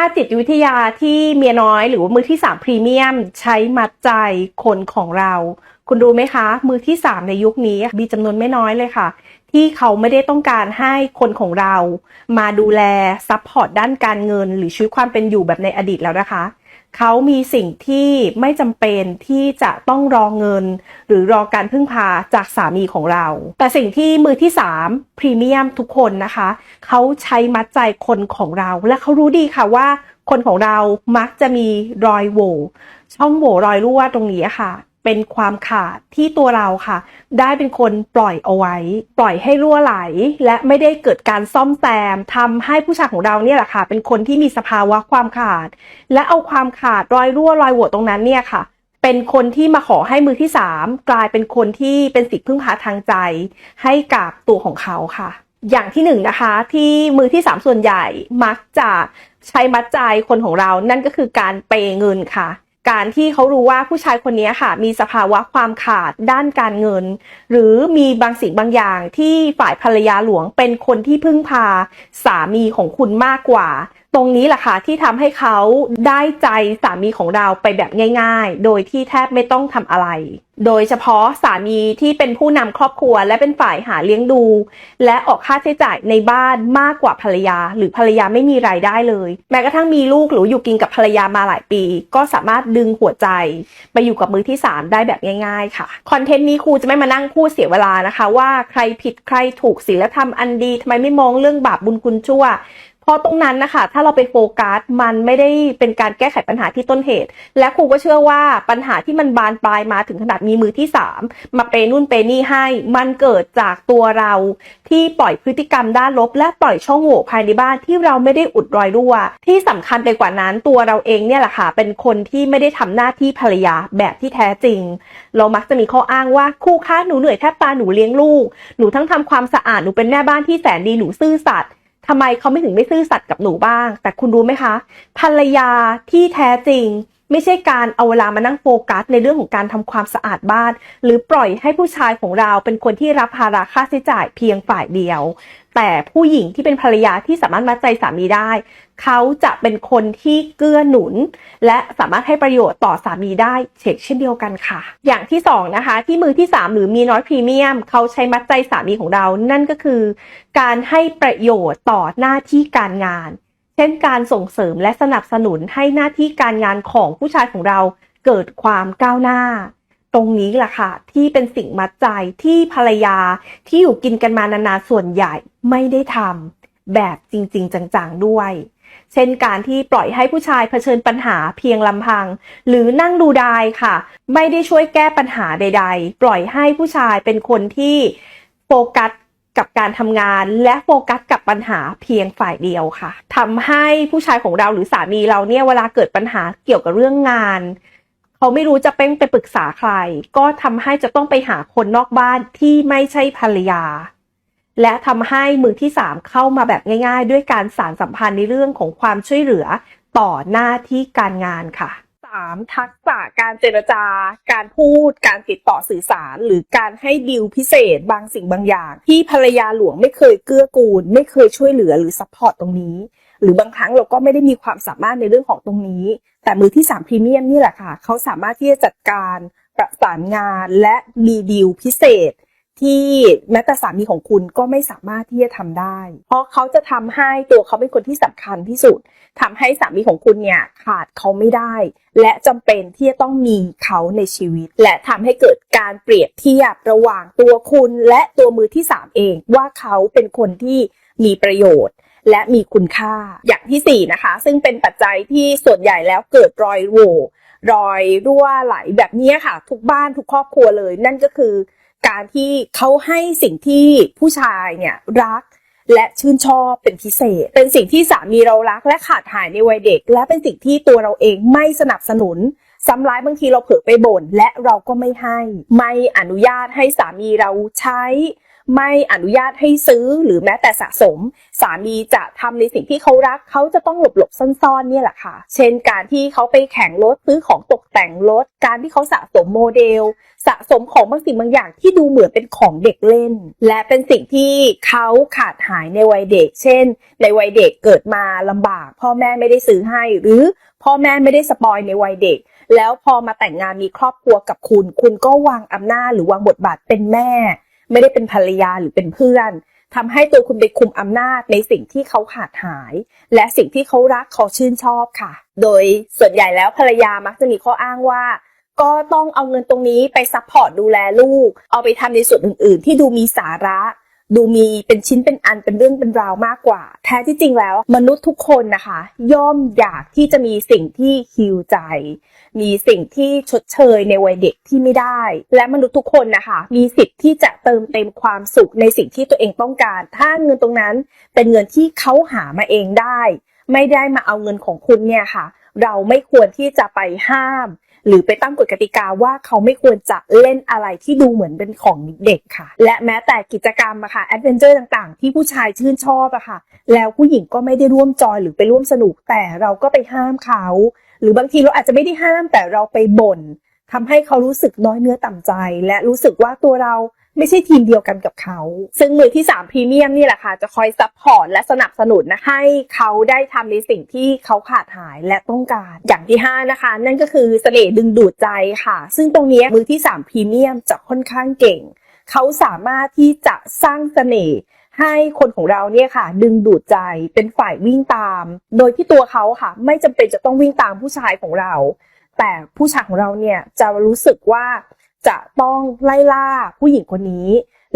าจิตวิทยาที่เมียน้อยหรือว่ามือที่สามพรีเมียม ใช้มัดใจคนของเรา คุณรู้ไหมคะ มือที่สามในยุคนี้มีจำนวนไม่น้อยเลยค่ะ ที่เขาไม่ได้ต้องการให้คนของเรา มาดูแลซัพพอร์ตด้านการเงิน หรือชีวิตความเป็นอยู่แบบในอดีตแล้วนะคะ เขามีสิ่งที่ไม่จำเป็นที่จะต้องรอเงิน หรือรอการพึ่งพาจากสามีของเรา แต่สิ่งที่มือที่3พรีเมียมทุกคนนะคะ เขาใช้มัดใจคนของเรา และเขารู้ดีค่ะว่า คนของเรามักจะมีรอยโหว่ช่องโหว่รอยรั่วตรงนี้ค่ะ เป็นความขาดที่ตัวเราค่ะ ได้เป็นคนปล่อยเอาไว้ ปล่อยให้รั่วไหล และไม่ได้เกิดการซ่อมแซมทำให้ผู้ชายของเราเนี่ยแหละค่ะ เป็นคนที่มีสภาวะความขาด และเอาความขาดรอยรั่วรอยโหว่ตรงนั้นเนี่ยค่ะ เป็นคนที่มาขอให้มือที่สามกลายเป็นคนที่เป็นสิ่งพึ่งพาทางใจ ให้กับตัวของเขาค่ะ อย่างที่หนึ่งนะคะ ที่มือที่สามส่วนใหญ่มักจะใช้มัดใจคนของเรานั่นก็คือการเปย์เงินค่ะ การที่เขารู้ว่าผู้ชายคนนี้ค่ะ มีสภาวะความขาดด้านการเงิน หรือมีบางสิ่งบางอย่างที่ฝ่ายภรรยาหลวงเป็นคนที่พึ่งพาสามีของคุณมากกว่า ตรงนี้แหละค่ะที่ทำให้เขาได้ใจสามีของเราไปแบบง่าย ๆ โดยที่แทบไม่ต้องทำอะไร โดยเฉพาะสามีที่เป็นผู้นำครอบครัว และเป็นฝ่ายหาเลี้ยงดู และออกค่าใช้จ่ายในบ้านมากกว่าภรรยา หรือภรรยาไม่มีรายได้เลย แม้กระทั่งมีลูกหรืออยู่กินกับภรรยามาหลายปี ก็สามารถดึงหัวใจ ไปอยู่กับมือที่ 3 ได้แบบง่าย ๆ ค่ะคอนเทนต์นี้ครูจะไม่มานั่งพูดเสียเวลานะคะ ว่าใครผิดใครถูกศีลธรรมอันดีทำไมไม่มองเรื่องบาปบุญคุณชั่ว ราะตรงนั้นนะคะถ้าเราไปโฟกัสมันไม่ได้เป็นการแก้ไขปัญหาที่ต้นเหตุ และครูก็เชื่อว่าปัญหาที่มันบานปลายมาถึงขนาดมีมือที่ 3 มาเปนู่นเปนี่ให้ มันเกิดจากตัวเราที่ปล่อยพฤติกรรมด้านลบ และปล่อยช่องโหว่ภายในบ้านที่เราไม่ได้อุดรอยรั่ว ที่สำคัญไปกว่านั้นตัวเราเองเนี่ยแหละค่ะเป็นคนที่ไม่ได้ทำหน้าที่ภรรยาแบบที่แท้จริง เรามักจะมีข้ออ้างว่าคู่ค้าหนูเหนื่อยแทบตายหนูเลี้ยงลูกหนูทั้งทำความสะอาดหนูเป็นแม่บ้านที่แสนดีหนูซื่อสัตย์ ทำไมเขาไม่ถึงไม่ซื่อสัตย์กับหนูบ้าง แต่คุณรู้ไหมคะ ภรรยาที่แท้จริง ไม่ใช่การเอาเวลามานั่งโฟกัสในเรื่องของการทำความสะอาดบ้าน หรือปล่อยให้ผู้ชายของเราเป็นคนที่รับภาระค่าใช้จ่ายเพียงฝ่ายเดียว แต่ผู้หญิงที่เป็นภรรยาที่สามารถมัดใจสามีได้ เขาจะเป็นคนที่เกื้อหนุน และสามารถให้ประโยชน์ต่อสามีได้เช่นเช่นเดียวกันค่ะ อย่างที่สองนะคะที่มือที่สามหรือมีน้อยพรีเมียม เขาใช้มัดใจสามีของเรา นั่นก็คือ การให้ประโยชน์ต่อหน้าที่การงาน ช่นการส่งเสริมและสนับสนุนให้หน้าที่การงานของผู้ชายของเราเกิดความก้าวหน้า ตรงนี้แหละค่ะ ที่เป็นสิ่งมัดใจที่ภรรยาที่อยู่กินกันมานานๆส่วนใหญ่ไม่ได้ทำแบบจริง ๆ จังๆด้วย เช่นการที่ปล่อยให้ผู้ชายเผชิญปัญหาเพียงลำพัง หรือนั่งดูดายค่ะ ไม่ได้ช่วยแก้ปัญหาใด ๆ ปล่อยให้ผู้ชายเป็นคนที่โฟกัส กับการทำงานและโฟกัสกับปัญหาเพียงฝ่ายเดียวค่ะทำให้ผู้ชายของเราหรือสามีเราเนี่ยเวลาเกิดปัญหาเกี่ยวกับเรื่องงานเขาไม่รู้จะเป็นไปปรึกษาใคร ก็ทำให้จะต้องไปหาคนนอกบ้านที่ไม่ใช่ภรรยา และทำให้มือที่สามเข้ามาแบบง่าย ๆ ด้วยการสารสัมพันธ์ในเรื่องของความช่วยเหลือต่อหน้าที่การงานค่ะ สามทักษะการเจรจาการพูด การติดต่อสื่อสาร หรือการให้ดีลพิเศษบางสิ่งบางอย่าง ที่ภรรยาหลวงไม่เคยเกื้อกูล ไม่เคยช่วยเหลือหรือซัพพอร์ตตรงนี้ หรือบางครั้งเราก็ไม่ได้มีความสามารถในเรื่องของตรงนี้ แต่มือที่3พรีเมียมนี่แหละค่ะ เขาสามารถที่จะจัดการประสานงานและมีดีลพิเศษ ที่แม้แต่สามีของคุณก็ไม่สามารถที่จะทำได้ เพราะเขาจะทำให้ตัวเขาเป็นคนที่สำคัญที่สุดทำให้สามีของคุณเนี่ยขาดเขาไม่ได้ และจำเป็นที่จะต้องมีเขาในชีวิต และทำให้เกิดการเปรียบเทียบระหว่างตัวคุณและตัวมือที่สามเองว่าเขาเป็นคนที่มีประโยชน์และมีคุณค่าอย่างที่สี่นะคะ ซึ่งเป็นปัจจัยที่ส่วนใหญ่แล้วเกิดรอยโหว่รอยรั่วไหลแบบนี้ค่ะ ทุกบ้านทุกครอบครัวเลย นั่นก็คือ การที่เขาให้สิ่งที่ผู้ชายเนี่ยรักและชื่นชอบเป็นพิเศษ เป็นสิ่งที่สามีเรารักและขาดหายในวัยเด็ก และเป็นสิ่งที่ตัวเราเองไม่สนับสนุนซ้ำร้ายบางทีเราเผลอไปบ่นและเราก็ไม่ให้ ไม่อนุญาตให้สามีเราใช้ ไม่อนุญาตให้ซื้อหรือแม้แต่สะสม สามีจะทำในสิ่งที่เขารัก เขาจะต้องหลบหลบๆซ่อนๆเนี่ยแหละค่ะ เช่นการที่เขาไปแข่งรถซื้อของตกแต่งรถ การที่เขาสะสมโมเดล สะสมของบางสิ่งบางอย่างที่ดูเหมือนเป็นของเด็กเล่น และเป็นสิ่งที่เขาขาดหายในวัยเด็ก เช่น ในวัยเด็กเกิดมาลำบาก พ่อแม่ไม่ได้ซื้อให้ หรือพ่อแม่ไม่ได้สปอยในวัยเด็กแล้วพอมาแต่งงานมีครอบครัวกับคุณ คุณก็วางอำนาจหรือวางบทบาทเป็นแม่ ไม่ได้เป็นภรรยาหรือเป็นเพื่อนทำให้ตัวคุณไปคุมอำนาจในสิ่งที่เขาขาดหาย และสิ่งที่เขารักเขาชื่นชอบค่ะ โดยส่วนใหญ่แล้วภรรยามักจะมีข้ออ้างว่าก็ต้องเอาเงินตรงนี้ไปซัพพอร์ตดูแลลูก เอาไปทำในส่วนอื่น ๆ ที่ดูมีสาระ ดูมีเป็นชิ้นเป็นอันเป็นเรื่องเป็นราวมากกว่า แท้ที่จริงแล้ว มนุษย์ทุกคนนะคะ ย่อมอยากที่จะมีสิ่งที่ฮิวใจ มีสิ่งที่ชดเชยในวัยเด็กที่ไม่ได้ และมนุษย์ทุกคนนะคะ มีสิทธิ์ที่จะเติมเต็มความสุขในสิ่งที่ตัวเองต้องการ ถ้าเงินตรงนั้นเป็นเงินที่เขาหามาเองได้ ไม่ได้มาเอาเงินของคุณเนี่ยค่ะ เราไม่ควรที่จะไปห้าม หรือไปตั้งกฎกติกาว่าเขาไม่ควรจะเล่นอะไรที่ดูเหมือนเป็นของเด็กค่ะ และแม้แต่กิจกรรมอะค่ะแอดเวนเจอร์ต่างๆ ที่ผู้ชายชื่นชอบอะค่ะ แล้วผู้หญิงก็ไม่ได้ร่วมจอยหรือไปร่วมสนุกแต่เราก็ไปห้ามเขา หรือบางทีเราอาจจะไม่ได้ห้ามแต่เราไปบ่นทำให้เขารู้สึกน้อยเนื้อต่ำใจ และรู้สึกว่าตัวเรา ไม่ใช่ทีมเดียวกันกับเขา ซึ่งมือที่3พรีเมียมนี่แหละค่ะ จะคอยซัพพอร์ตและสนับสนุนนะให้เขาได้ทำในสิ่งที่เขาขาดหายและต้องการ อย่างที่ 5 นะคะ นั่นก็คือเสน่ห์ดึงดูดใจค่ะ ซึ่งตรงนี้มือที่3พรีเมียมจะค่อนข้างเก่ง เขาสามารถที่จะสร้างเสน่ห์ให้คนของเราเนี่ยค่ะ ดึงดูดใจเป็นฝ่ายวิ่งตาม โดยที่ตัวเขาค่ะ ไม่จำเป็นจะต้องวิ่งตามผู้ชายของเรา แต่ผู้ชายของเราเนี่ยจะรู้สึกว่า จะต้องไล่ล่าผู้หญิงคนนี้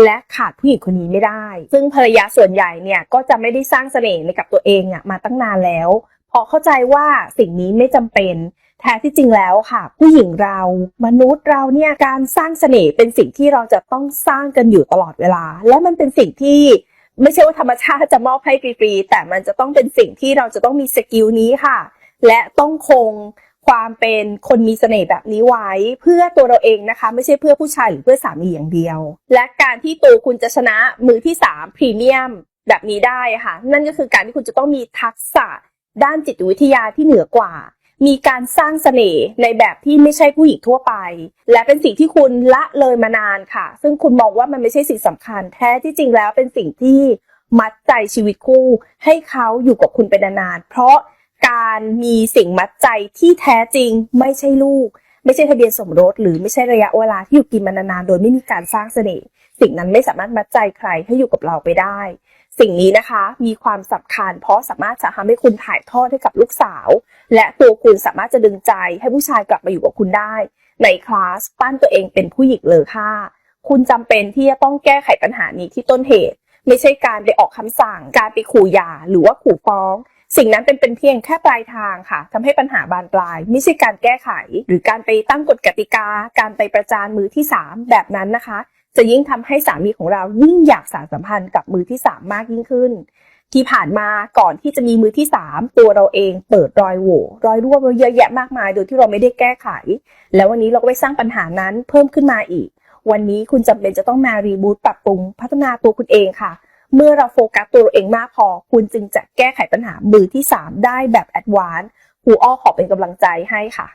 และขาดผู้หญิงคนนี้ไม่ได้ ซึ่งภรรยาส่วนใหญ่เนี่ยก็จะไม่ได้สร้างเสน่ห์ในกับตัวเองอะมาตั้งนานแล้วเพราะเข้าใจว่าสิ่งนี้ไม่จำเป็นแท้ที่จริงแล้วค่ะ ผู้หญิงเรามนุษย์เราเนี่ยการสร้างเสน่ห์เป็นสิ่งที่เราจะต้องสร้างกันอยู่ตลอดเวลา และมันเป็นสิ่งที่ไม่ใช่ว่าธรรมชาติจะมอบให้ฟรีๆแต่มันจะต้องเป็นสิ่งที่เราจะต้องมีสกิลนี้ค่ะ และต้องคง ความเป็นคนมีเสน่ห์แบบนี้ไว้ เพื่อตัวเราเองนะคะ ไม่ใช่เพื่อผู้ชายหรือเพื่อสามีอย่างเดียว และการที่ตัวคุณจะชนะมือที่3พรีเมียมแบบนี้ได้ค่ะ นั่นก็คือการที่คุณจะต้องมีทักษะด้านจิตวิทยาที่เหนือกว่า มีการสร้างเสน่ห์ในแบบที่ไม่ใช่ผู้หญิงทั่วไป และเป็นสิ่งที่คุณละเลยมานานค่ะ ซึ่งคุณมองว่ามันไม่ใช่สิ่งสำคัญ แท้ที่จริงแล้วเป็นสิ่งที่มัดใจชีวิตคู่ ให้เขาอยู่กับคุณเป็นนานๆเพราะ การมีสิ่งมัดใจที่แท้จริงไม่ใช่ลูก ไม่ใช่ทะเบียนสมรส หรือไม่ใช่ระยะเวลาที่อยู่กินมานานๆโดยไม่มีการสร้างเสน่ห์สิ่งนั้นไม่สามารถมัดใจใครให้อยู่กับเราไปได้ สิ่งนี้นะคะมีความสำคัญ เพราะสามารถจะทำให้คุณถ่ายทอดให้กับลูกสาว และตัวคุณสามารถจะดึงใจให้ผู้ชายกลับมาอยู่กับคุณได้ ในคลาสปั้นตัวเองเป็นผู้หญิงเลยค่ะคุณจำเป็นที่จะต้องแก้ไขปัญหานี้ที่ต้นเหตุ ไม่ใช่การไปออกคำสั่ง การไปขู่ยาหรือว่าขู่ฟ้อง สิ่งนั้นเป็นเป็นเพียงแค่ปลายทางค่ะทำให้ปัญหาบานปลาย ไม่ใช่การแก้ไข หรือการไปตั้งกฎกติกา การไปประจานมือที่ 3 แบบนั้นนะคะ จะยิ่งทำให้สามีของเรายิ่งอยากสานสัมพันธ์กับมือที่ 3 มากยิ่งขึ้น ที่ผ่านมาก่อนที่จะมีมือที่ 3 ตัวเราเองเปิดรอยโหว่รอยรั่วเยอะแยะมากมาย โดยที่เราไม่ได้แก้ไข แล้ววันนี้เราก็ไปสร้างปัญหานั้นเพิ่มขึ้นมาอีกวันนี้คุณจำเป็นจะต้องมารีบูตปรับปรุงพัฒนาตัวคุณเองค่ะ เมื่อเราโฟกัสตัวเราเองมากพอ คุณจึงจะแก้ไขปัญหามือที่ 3 ได้แบบแอดวานซ์ครูอ้อขอเป็นกำลังใจให้ค่ะ